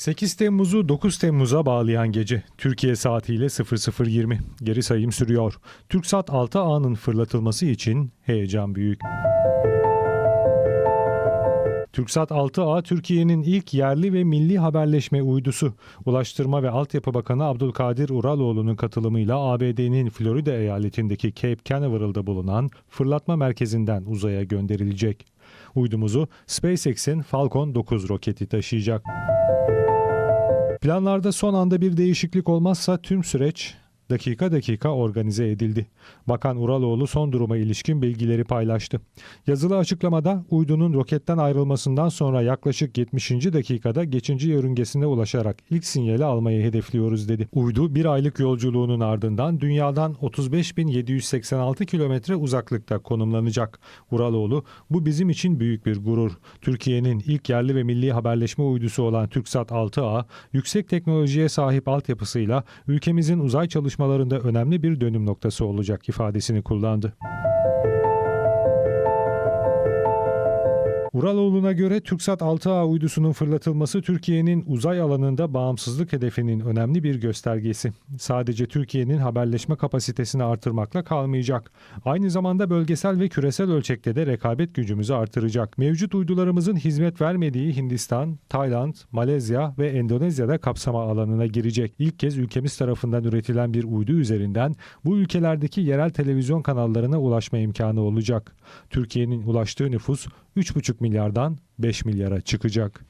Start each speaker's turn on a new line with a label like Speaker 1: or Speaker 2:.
Speaker 1: 8 Temmuz'u 9 Temmuz'a bağlayan gece Türkiye saatiyle 00.20 geri sayım sürüyor. TürkSat 6A'nın fırlatılması için heyecan büyük. TürkSat 6A Türkiye'nin ilk yerli ve milli haberleşme uydusu. Ulaştırma ve Altyapı Bakanı Abdülkadir Uraloğlu'nun katılımıyla ABD'nin Florida eyaletindeki Cape Canaveral'da bulunan fırlatma merkezinden uzaya gönderilecek. Uydumuzu SpaceX'in Falcon 9 roketi taşıyacak. Planlarda son anda bir değişiklik olmazsa tüm süreç dakika dakika organize edildi. Bakan Uraloğlu son duruma ilişkin bilgileri paylaştı. Yazılı açıklamada uydunun roketten ayrılmasından sonra yaklaşık 70. dakikada geçici yörüngesine ulaşarak ilk sinyali almayı hedefliyoruz dedi. Uydu bir aylık yolculuğunun ardından dünyadan 35.786 kilometre uzaklıkta konumlanacak. Uraloğlu bu bizim için büyük bir gurur. Türkiye'nin ilk yerli ve milli haberleşme uydusu olan TürkSat 6A yüksek teknolojiye sahip altyapısıyla ülkemizin uzay çalışmalarında önemli bir dönüm noktası olacak ifadesini kullandı. Uraloğlu'na göre TürkSat 6A uydusunun fırlatılması Türkiye'nin uzay alanında bağımsızlık hedefinin önemli bir göstergesi. Sadece Türkiye'nin haberleşme kapasitesini artırmakla kalmayacak. Aynı zamanda bölgesel ve küresel ölçekte de rekabet gücümüzü artıracak. Mevcut uydularımızın hizmet vermediği Hindistan, Tayland, Malezya ve Endonezya'da kapsama alanına girecek. İlk kez ülkemiz tarafından üretilen bir uydu üzerinden bu ülkelerdeki yerel televizyon kanallarına ulaşma imkanı olacak. Türkiye'nin ulaştığı nüfus 3,5 milyardan 5 milyara çıkacak.